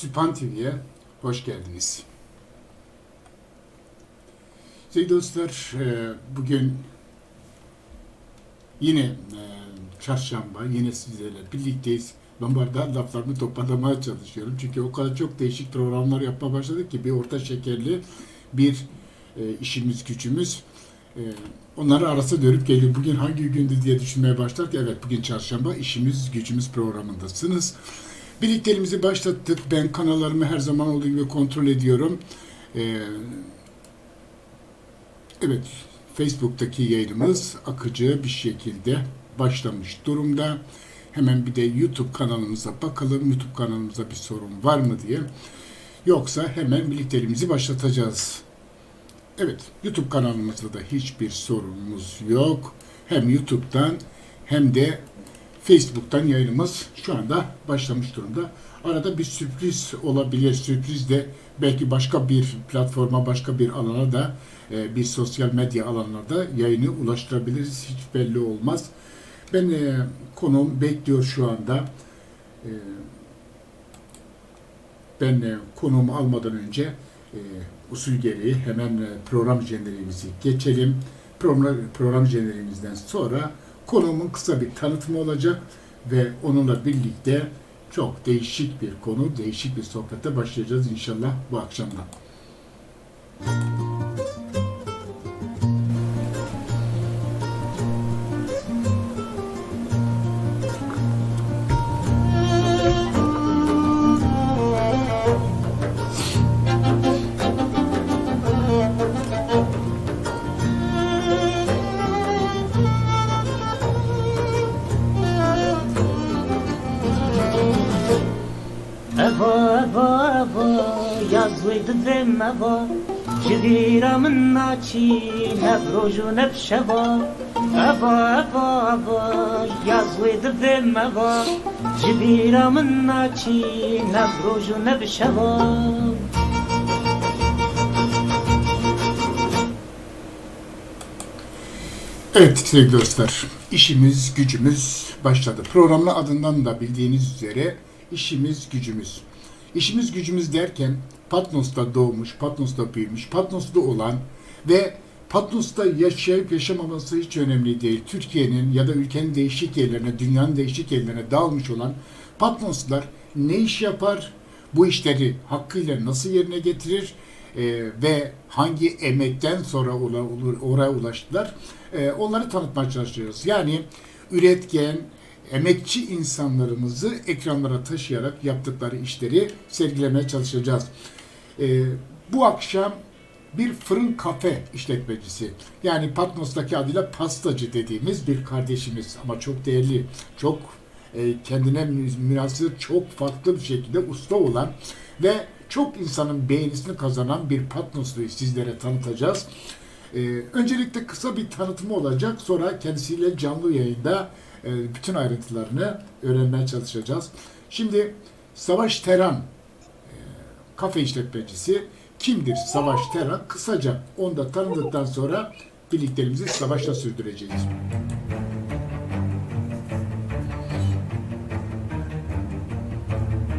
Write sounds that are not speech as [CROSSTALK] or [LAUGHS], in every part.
Süpan TV'ye hoş geldiniz. Sevgili dostlar, e, bugün yine e, çarşamba, yine sizlerle birlikteyiz. Ben arada laflarımı toparlamaya çalışıyorum. Çünkü o kadar çok değişik programlar yapmaya başladık ki bir orta şekerli, bir e, işimiz gücümüz. Onları arası dönüp geliyor. Bugün hangi gündü diye düşünmeye başlarken evet bugün çarşamba işimiz gücümüz programındasınız. Birlikteliğimizi başlattık. Ben kanallarımı her zaman olduğu gibi kontrol ediyorum. Ee, evet, Facebook'taki yayınımız akıcı bir şekilde başlamış durumda. Hemen bir de YouTube kanalımıza bakalım. YouTube kanalımızda bir sorun var mı diye. Yoksa hemen birlikteliğimizi başlatacağız. Evet, YouTube kanalımızda da hiçbir sorunumuz yok. Hem YouTube'dan hem de Facebook'tan yayınımız şu anda başlamış durumda. Arada bir sürpriz olabilir. Sürpriz de belki başka bir platforma, başka bir alana da e, bir sosyal medya alanına da yayını ulaştırabiliriz. Hiç belli olmaz. Ben e, konuğum bekliyor şu anda. E, ben e, konuğumu almadan önce e, usul gereği hemen program jeneriğimizi geçelim. Program, program jeneriğimizden sonra konuğumun kısa bir tanıtımı olacak ve onunla birlikte çok değişik bir konu, değişik bir sohbete başlayacağız inşallah bu akşamdan. Evo, Jivira min naçi, ne broju ne pşevo Evo, evo, evo, yazlı dedim evo Jivira min naçi, ne broju ne pşevo Evet sevgili dostlar, işimiz gücümüz başladı. Programın adından da bildiğiniz üzere işimiz gücümüz. İşimiz gücümüz derken Patmos'ta doğmuş, Patmos'ta büyümüş, Patmos'ta olan ve Patmos'ta yaşayıp yaşamaması hiç önemli değil. Türkiye'nin ya da ülkenin değişik yerlerine, dünyanın değişik yerlerine dağılmış olan Patmoslar ne iş yapar, bu işleri hakkıyla nasıl yerine getirir e, ve hangi emekten sonra olur- oraya ulaştılar, e, onları tanıtmaya çalışıyoruz. Yani üretken, emekçi insanlarımızı ekranlara taşıyarak yaptıkları işleri sergilemeye çalışacağız. E, bu akşam bir fırın kafe işletmecisi yani Patmos'taki adıyla pastacı dediğimiz bir kardeşimiz ama çok değerli, çok e, kendine mü- münasır, çok farklı bir şekilde usta olan ve çok insanın beğenisini kazanan bir Patmoslu'yu sizlere tanıtacağız. E, öncelikle kısa bir tanıtımı olacak. Sonra kendisiyle canlı yayında e, bütün ayrıntılarını öğrenmeye çalışacağız. Şimdi Savaş Teran kafe işletmecisi kimdir Savaş Teran? Kısaca onu da tanıdıktan sonra birliklerimizi Savaş'la sürdüreceğiz.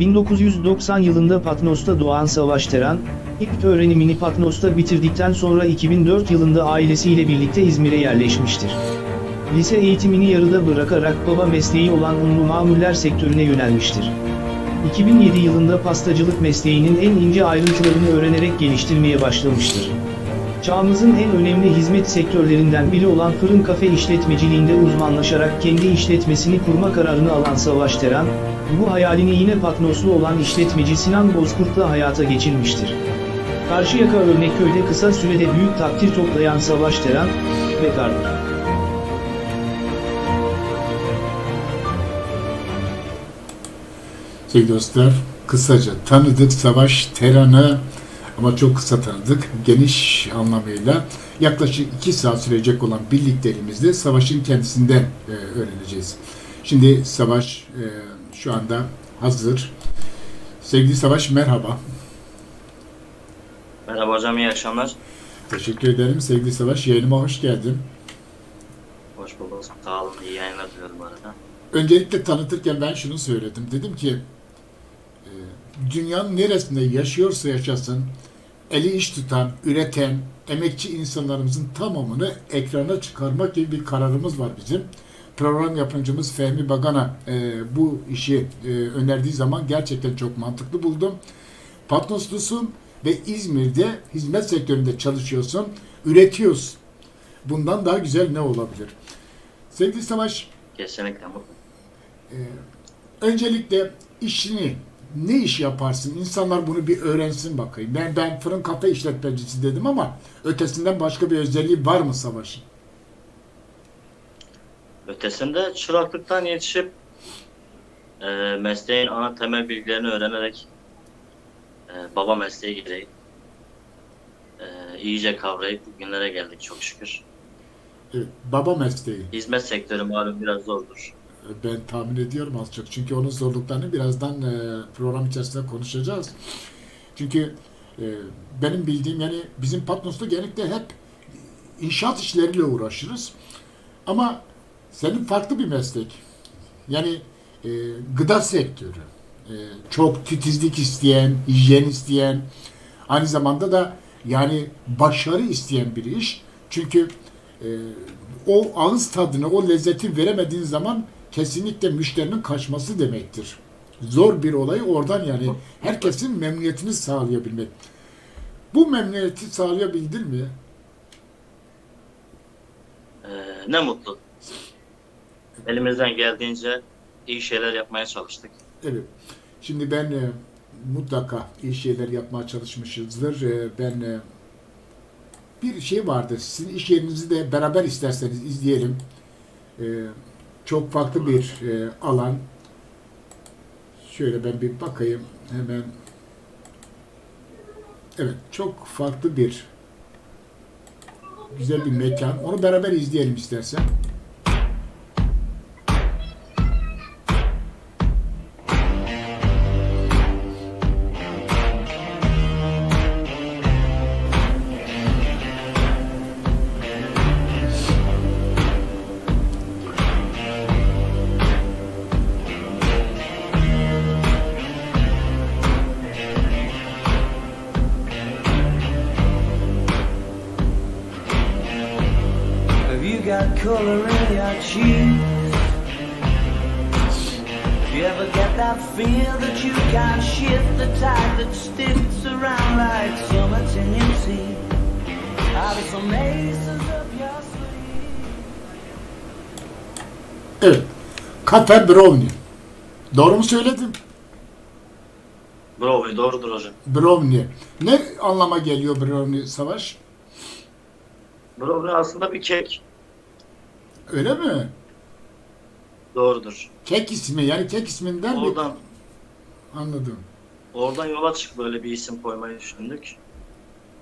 1990 yılında Patnos'ta doğan Savaş Teran, ilk öğrenimini Patnos'ta bitirdikten sonra 2004 yılında ailesiyle birlikte İzmir'e yerleşmiştir. Lise eğitimini yarıda bırakarak baba mesleği olan unlu mamuller sektörüne yönelmiştir. 2007 yılında pastacılık mesleğinin en ince ayrıntılarını öğrenerek geliştirmeye başlamıştır. Çağımızın en önemli hizmet sektörlerinden biri olan fırın kafe işletmeciliğinde uzmanlaşarak kendi işletmesini kurma kararını alan Savaş Teran, bu hayalini yine Patnoslu olan işletmeci Sinan Bozkurt'la hayata geçirmiştir. Karşıyaka Örnekköy'de kısa sürede büyük takdir toplayan Savaş Teran, bekardır. Dostlar, kısaca tanıdık Savaş Teran'ı ama çok kısa tanıdık, geniş anlamıyla. Yaklaşık iki saat sürecek olan birliklerimizde Savaş'ın kendisinden e, öğreneceğiz. Şimdi Savaş e, şu anda hazır. Sevgili Savaş merhaba. Merhaba hocam, iyi akşamlar. Teşekkür ederim. Sevgili Savaş yayınıma hoş geldin. Hoş bulduk. Sağ olun, iyi yayınlar diliyorum arada. Öncelikle tanıtırken ben şunu söyledim. Dedim ki dünyanın neresinde yaşıyorsa yaşasın eli iş tutan, üreten, emekçi insanlarımızın tamamını ekrana çıkarmak gibi bir kararımız var bizim. Program yapımcımız Fehmi Bagana e, bu işi e, önerdiği zaman gerçekten çok mantıklı buldum. Patnoslusun ve İzmir'de hizmet sektöründe çalışıyorsun, üretiyorsun. Bundan daha güzel ne olabilir? Sevgili Savaş, Kesinlikle mutlu. öncelikle işini ne iş yaparsın? İnsanlar bunu bir öğrensin bakayım. Ben ben fırın kafe işletmecisi dedim ama ötesinden başka bir özelliği var mı Savaş'ın? Ötesinde çıraklıktan yetişip e, mesleğin ana temel bilgilerini öğrenerek e, baba mesleği gereği e, iyice kavrayıp bugünlere geldik çok şükür. Evet, baba mesleği. Hizmet sektörü malum biraz zordur. Ben tahmin ediyorum az çok. Çünkü onun zorluklarını birazdan e, program içerisinde konuşacağız. Çünkü e, benim bildiğim yani bizim Patnos'ta genellikle hep inşaat işleriyle uğraşırız. Ama senin farklı bir meslek. Yani e, gıda sektörü. E, çok titizlik isteyen, hijyen isteyen, aynı zamanda da yani başarı isteyen bir iş. Çünkü e, o ağız tadını, o lezzeti veremediğin zaman kesinlikle müşterinin kaçması demektir. Zor bir olay oradan yani herkesin memnuniyetini sağlayabilmek. Bu memnuniyeti sağlayabildin mi? E, ne mutlu. Elimizden geldiğince iyi şeyler yapmaya çalıştık. Evet. Şimdi ben e, mutlaka iyi şeyler yapmaya çalışmışızdır. E, ben e, bir şey vardı. Sizin iş yerinizi de beraber isterseniz izleyelim. E, çok farklı bir e, alan. Şöyle ben bir bakayım hemen. Evet, çok farklı bir güzel bir mekan. Onu beraber izleyelim istersen. Evet. Kafe Brownie. Doğru mu söyledim? Bravo, doğrudur hocam. Brownie. Ne anlama geliyor brownie Savaş? Brownie aslında bir kek. Öyle mi? Doğrudur. Kek ismi yani kek isminden mi? Oradan Anladım. Oradan yola çık böyle bir isim koymayı düşündük.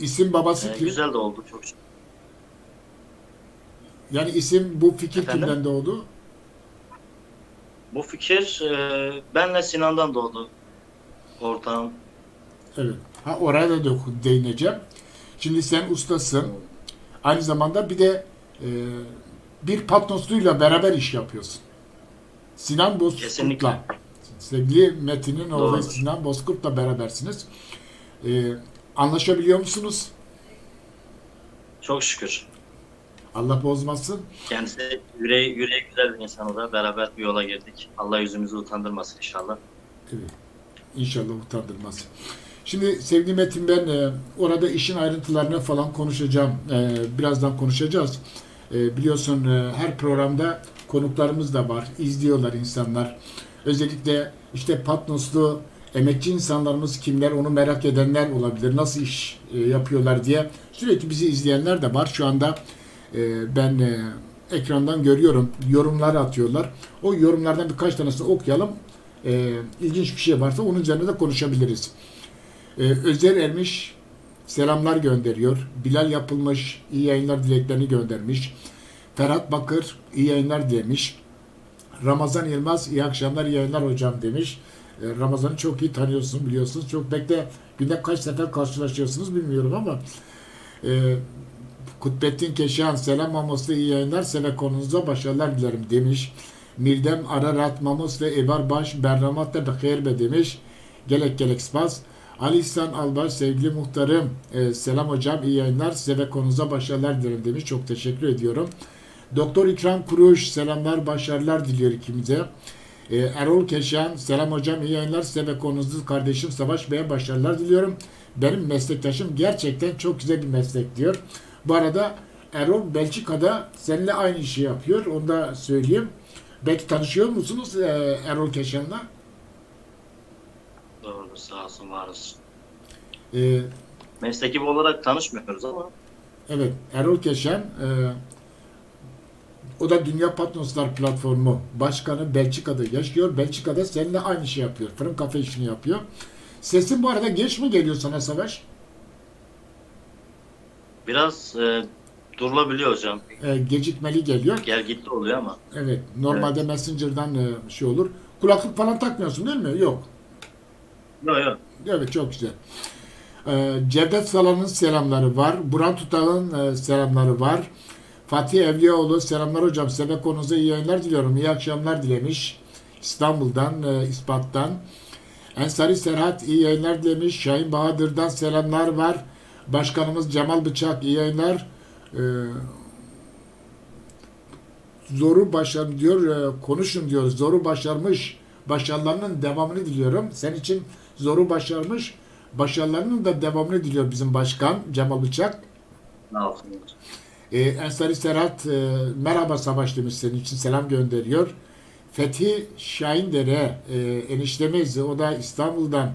İsim babası E, kim? güzel de oldu çok şükür. Yani isim bu fikir Efendim? kimden doğdu? Bu fikir e, benle Sinan'dan doğdu. Ortağım. Evet. Ha oraya da doku- değineceğim. Şimdi sen ustasın. Aynı zamanda bir de e, bir patnosluğuyla beraber iş yapıyorsun. Sinan Bozkurt'la. Kesinlikle. Sevgili Metin'in oğlu. Sinan Bozkurt'la berabersiniz. E, anlaşabiliyor musunuz? Çok şükür. Allah bozmasın. Kendisi yüreği, yüreği güzel bir insan o da. Beraber bir yola girdik. Allah yüzümüzü utandırmasın inşallah. Evet. İnşallah utandırmaz. Şimdi sevgili Metin ben e, orada işin ayrıntılarını falan konuşacağım. E, birazdan konuşacağız. E, biliyorsun e, her programda konuklarımız da var. İzliyorlar insanlar. Özellikle işte Patnoslu emekçi insanlarımız kimler onu merak edenler olabilir. Nasıl iş e, yapıyorlar diye sürekli bizi izleyenler de var. Şu anda e, ben e, ekrandan görüyorum. Yorumlar atıyorlar. O yorumlardan birkaç tanesini okuyalım e, ilginç bir şey varsa onun üzerine de konuşabiliriz. E, Özer Ermiş selamlar gönderiyor. Bilal Yapılmış iyi yayınlar dileklerini göndermiş. Ferhat Bakır iyi yayınlar demiş. Ramazan Yılmaz iyi akşamlar iyi yayınlar hocam demiş. E, Ramazan'ı çok iyi tanıyorsun biliyorsunuz. Çok bekle günde kaç sefer karşılaşıyorsunuz bilmiyorum ama e, Kutbettin Keşan selam Mamos iyi yayınlar seve konunuza başarılar dilerim demiş. Mirdem Ararat Mamos ve Ebar Baş Berramat da Bekir be demiş. Gelek Gelek Spas. Ali İhsan Albaş, sevgili muhtarım, e, selam hocam, iyi yayınlar, size ve konunuza başarılar dilerim demiş. Çok teşekkür ediyorum. Doktor İkram Kuruş, selamlar, başarılar diliyor ikimize. E, Erol Keşan, selam hocam, iyi yayınlar, size ve konunuzda kardeşim Savaş Bey'e başarılar diliyorum. Benim meslektaşım gerçekten çok güzel bir meslek diyor. Bu arada Erol Belçika'da seninle aynı işi yapıyor, onu da söyleyeyim. Belki tanışıyor musunuz e, Erol Keşan'la? Doğrudur sağ olsun var olsun. E, Mesleki olarak tanışmıyoruz ama Evet, Erol Keşen, e, o da Dünya Patnoslar Platformu Başkanı Belçika'da yaşıyor. Belçika'da seninle aynı şey yapıyor. Fırın kafe işini yapıyor. Sesin bu arada geç mi geliyor sana Savaş? biraz e, durulabiliyor hocam. E, gecikmeli geliyor. Gel gitti oluyor ama. Evet, normalde Messenger'dan e, şey olur. Kulaklık falan takmıyorsun değil mi? Yok. Yok yok. Evet, çok güzel. E, Cevdet Salan'ın selamları var. Buran Tutal'ın e, selamları var. Fatih Evliyaoğlu selamlar hocam. Size konunuza iyi yayınlar diliyorum. İyi akşamlar dilemiş. İstanbul'dan, e, İspat'tan. Ensari Serhat iyi yayınlar dilemiş. Şahin Bahadır'dan selamlar var. Başkanımız Cemal Bıçak iyi yayınlar. E, zoru başar diyor, e, konuşun diyor. Zoru başarmış. Başarılarının devamını diliyorum. Sen için zoru başarmış. Başarılarının da devamını diliyor bizim başkan Cemal Bıçak. Ne olsun Ee, Ensari Serhat e, merhaba Savaş demiş senin için selam gönderiyor. Fethi Şahindere e, eniştemiz o da İstanbul'dan.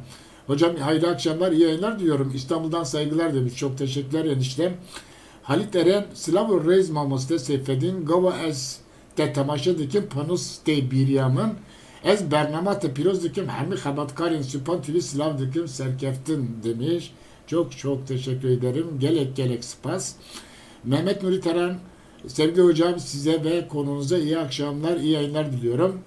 Hocam hayırlı akşamlar iyi yayınlar diyorum. İstanbul'dan saygılar demiş. Çok teşekkürler eniştem. Halit Eren Slavor Reis Mamoste Seyfedin Gava Ez te temaşa dikim panus te biryamın Ez bernama te piroz dikim hemi xabatkarin süpan tili Slav dikim serkeftin demiş. Çok çok teşekkür ederim. Gelek gelek spas. Mehmet Nuri Taran, sevgili hocam size ve konunuza iyi akşamlar, iyi yayınlar diliyorum.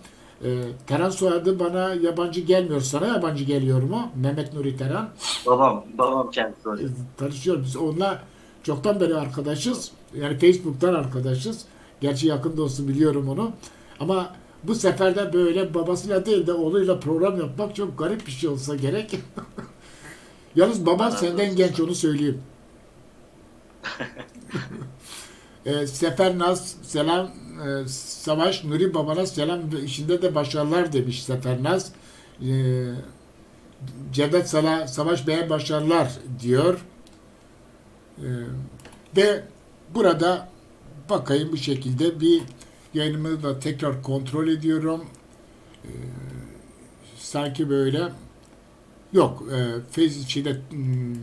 Ee, Teran soyadı bana yabancı gelmiyor. Sana yabancı geliyor mu? Mehmet Nuri Teran. Babam, babam kendisi Ee, hocam. tanışıyoruz. Biz onunla çoktan beri arkadaşız. Yani Facebook'tan arkadaşız. Gerçi yakın dostu biliyorum onu. Ama bu sefer de böyle babasıyla değil de oğluyla program yapmak çok garip bir şey olsa gerek. [LAUGHS] Yalnız baban senden genç onu söyleyeyim. E, Sefer Naz selam e, Savaş Nuri babana selam ve işinde de başarılar demiş Sefer Naz. E, Cevdet Sala, Savaş Bey'e başarılar diyor. E, ve burada bakayım bu şekilde bir yayınımı da tekrar kontrol ediyorum. E, sanki böyle yok. E, Fez şeyde hmm,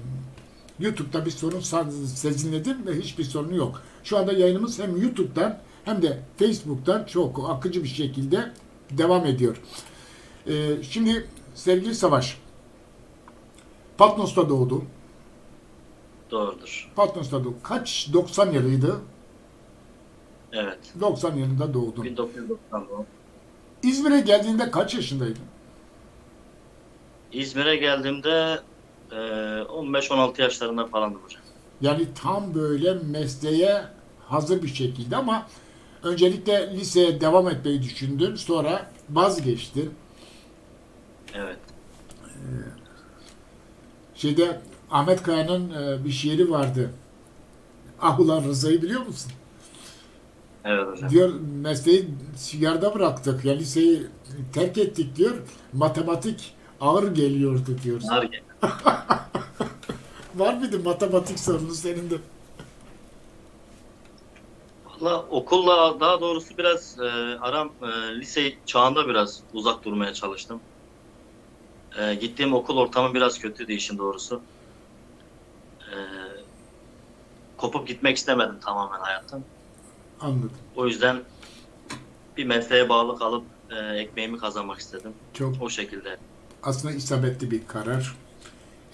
YouTube'da bir sorun sezinledim ve hiçbir sorunu yok. Şu anda yayınımız hem YouTube'dan hem de Facebook'tan çok akıcı bir şekilde devam ediyor. Ee, şimdi sevgili Savaş, Patnos'ta doğdun. Doğrudur. Patnos'ta doğdun. Kaç? 90 yılıydı. Evet. 90 yılında doğdun. 1990 doğum. İzmir'e geldiğinde kaç yaşındaydın? İzmir'e geldiğimde e, 15-16 yaşlarında falandım hocam. Yani tam böyle mesleğe hazır bir şekilde ama öncelikle liseye devam etmeyi düşündün. Sonra vazgeçtin. Evet. Şeyde Ahmet Kaya'nın e, bir şiiri vardı. Ah ulan Rıza'yı biliyor musun? Evet hocam. Diyor mesleği yarıda bıraktık. Yani liseyi terk ettik diyor. Matematik ağır geliyordu diyor. Ağır gel- [LAUGHS] Var mıydı matematik sorunu senin de? Valla okulla daha doğrusu biraz e, aram e, lise çağında biraz uzak durmaya çalıştım. E, gittiğim okul ortamı biraz kötüydü işin doğrusu. E, kopup gitmek istemedim tamamen hayattan. Anladım. O yüzden bir mesleğe bağlı kalıp e, ekmeğimi kazanmak istedim. Çok O şekilde. aslında isabetli bir karar.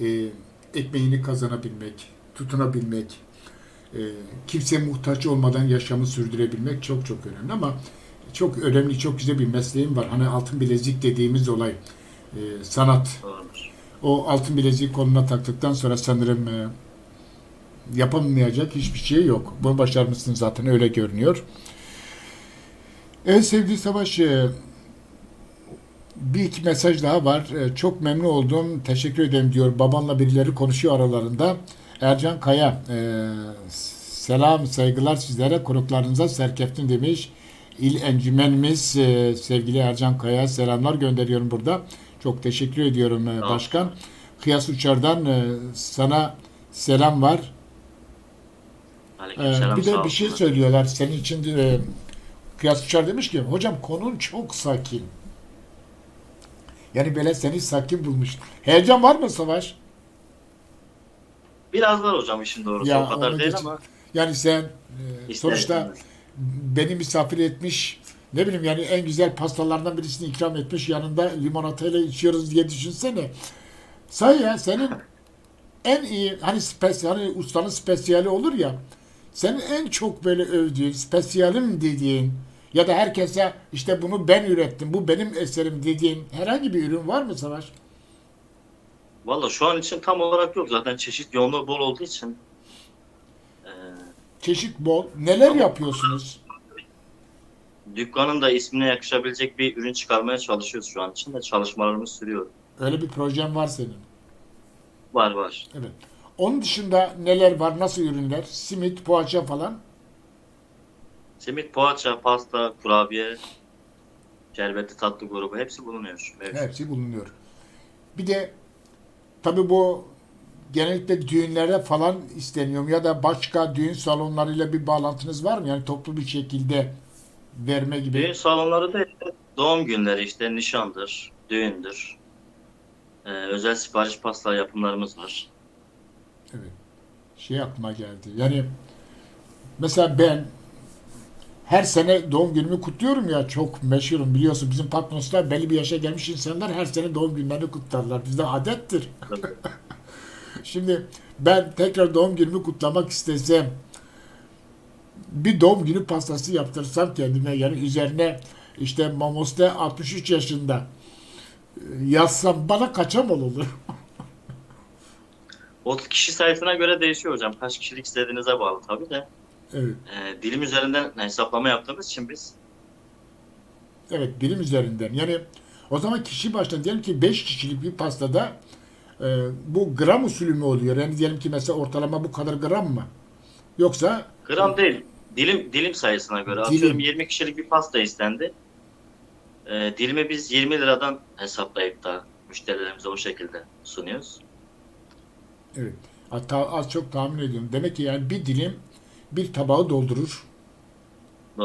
Ee, ekmeğini kazanabilmek, tutunabilmek, e, kimseye muhtaç olmadan yaşamı sürdürebilmek çok çok önemli ama çok önemli, çok güzel bir mesleğim var. Hani altın bilezik dediğimiz olay, e, sanat. O altın bileziği koluna taktıktan sonra sanırım e, yapamayacak hiçbir şey yok. Bunu başarmışsın zaten öyle görünüyor. Evet sevgili Savaş, e, Bir iki mesaj daha var. Ee, Çok memnun oldum. Teşekkür ederim diyor. Babanla birileri konuşuyor aralarında. Ercan Kaya. e, selam, saygılar sizlere. Konuklarınıza serkeftin demiş. İl encümenimiz e, sevgili Ercan Kaya selamlar gönderiyorum burada. Çok teşekkür ediyorum e, başkan. Kıyas Uçar'dan e, sana selam var. Aleykümselam. bir de bir şey söylüyorlar senin için e, Kıyas Uçar demiş ki hocam konun çok sakin. Yani böyle seni sakin bulmuş. Heyecan var mı Savaş? Biraz var hocam işin doğrusu. Ya, o kadar değil ama. Yani sen e, sonuçta beni misafir etmiş ne bileyim yani en güzel pastalardan birisini ikram etmiş yanında limonatayla içiyoruz diye düşünsene. Say ya senin en iyi hani spes hani ustanın spesiyali olur ya senin en çok böyle övdüğün spesiyalim dediğin ya da herkese işte bunu ben ürettim bu benim eserim dediğin herhangi bir ürün var mı Savaş? Valla şu an için tam olarak yok. Zaten çeşit yoğunluğu bol olduğu için. Ee, Çeşit bol. Neler yapıyorsunuz? dükkanın da ismine yakışabilecek bir ürün çıkarmaya çalışıyoruz şu an için de çalışmalarımız sürüyor. Öyle bir projen var senin. Var var. Evet. Onun dışında neler var? Nasıl ürünler? Simit, poğaça falan. Simit, poğaça, pasta, kurabiye, şerbetli tatlı grubu hepsi bulunuyor. mevcut. Hepsi bulunuyor. Bir de tabii bu genellikle düğünlerde falan isteniyor ya da başka düğün salonlarıyla bir bağlantınız var mı? Yani toplu bir şekilde verme gibi. Düğün salonları da işte doğum günleri işte nişandır, düğündür. Ee, özel sipariş pasta yapımlarımız var. Evet. Şey aklıma geldi. Yani mesela ben her sene doğum günümü kutluyorum ya çok meşhurum biliyorsun bizim Patmos'ta belli bir yaşa gelmiş insanlar her sene doğum günlerini kutlarlar. Bizde adettir. [LAUGHS] Şimdi ben tekrar doğum günümü kutlamak istesem bir doğum günü pastası yaptırsam kendime yani üzerine işte Mamos'ta 63 yaşında e, yazsam bana kaça olur? [LAUGHS] O kişi sayısına göre değişiyor hocam. Kaç kişilik istediğinize bağlı tabii de. Evet. Ee, dilim üzerinden hesaplama yaptığımız için biz Evet birim üzerinden. Yani o zaman kişi başına diyelim ki 5 kişilik bir pastada e, bu gram usulü mü oluyor? Yani diyelim ki mesela ortalama bu kadar gram mı? Yoksa gram değil, dilim dilim sayısına göre. Dilim. Atıyorum 20 kişilik bir pasta istendi. Ee, dilimi biz 20 liradan hesaplayıp da müşterilerimize o şekilde sunuyoruz. evet hatta az çok tahmin ediyorum. Demek ki yani bir dilim bir tabağı doldurur.